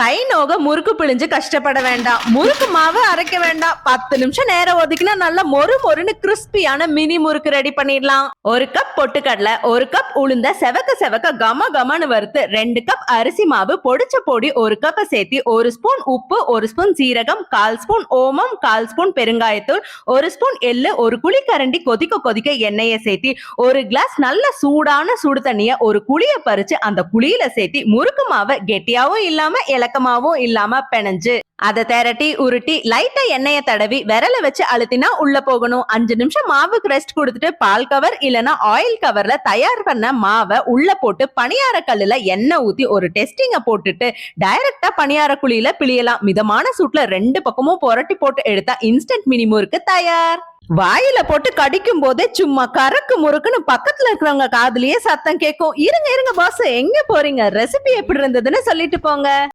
கை நோக முறுக்கு பிழிஞ்சு கஷ்டப்பட வேண்டாம். முறுக்கு மாவு அரைக்க வேண்டாம். பத்து நிமிஷம் நேரம் ஒதுக்கினா நல்லா மொறு மொறுன்னு கிறிஸ்பியான மினி முறுக்கு ரெடி பண்ணிடலாம். ஒரு கப் பொட்டுக்கடலை ஒரு கப் உளுந்த செவக்க செவக்க கம கமன்னு வறுத்து ரெண்டு கப் அரிசி மாவு பொடிச்ச பொடி ஒரு கப்பை சேர்த்து ஒரு ஸ்பூன் உப்பு ஒரு ஸ்பூன் சீரகம் கால் ஸ்பூன் ஓமம் கால் ஸ்பூன் பெருங்காயத்தூள் ஒரு ஸ்பூன் எள்ளு ஒரு குழிக்கரண்டி கொதிக்க கொதிக்க எண்ணெயை சேர்த்து ஒரு கிளாஸ் நல்ல சூடான சுடு தண்ணிய ஒரு குழிய பறிச்சு அந்த குழியில சேர்த்து முறுக்கு மாவை கெட்டியாவும் இல்லாம விளக்கமாவும் இல்லாம பிணைஞ்சு. அதை திரட்டி உருட்டி லைட்டா எண்ணெய தடவி விரல வச்சு அழுத்தினா உள்ள போகணும். அஞ்சு நிமிஷம் மாவுக்கு ரெஸ்ட் கொடுத்துட்டு பால் கவர் இல்லனா ஆயில் கவர்ல தயார் பண்ண மாவை உள்ள போட்டு பணியார கல்லுல எண்ணெய் ஊத்தி ஒரு டெஸ்டிங்க போட்டுட்டு டைரக்டா பணியார குழியில பிழியலாம். மிதமான சூட்ல ரெண்டு பக்கமும் புரட்டி போட்டு எடுத்தா இன்ஸ்டன்ட் மினி முறுக்கு தயார். வாயில போட்டு கடிக்கும் போதே சும்மா கறக்கு முறுக்குன்னு பக்கத்துல இருக்கிறவங்க காதுலயே சத்தம் கேட்கும். இருங்க இருங்க பாஸ் எங்க போறீங்க? ரெசிபி எப்படி இருந்ததுன்னு சொல்லிட்டு போங்க.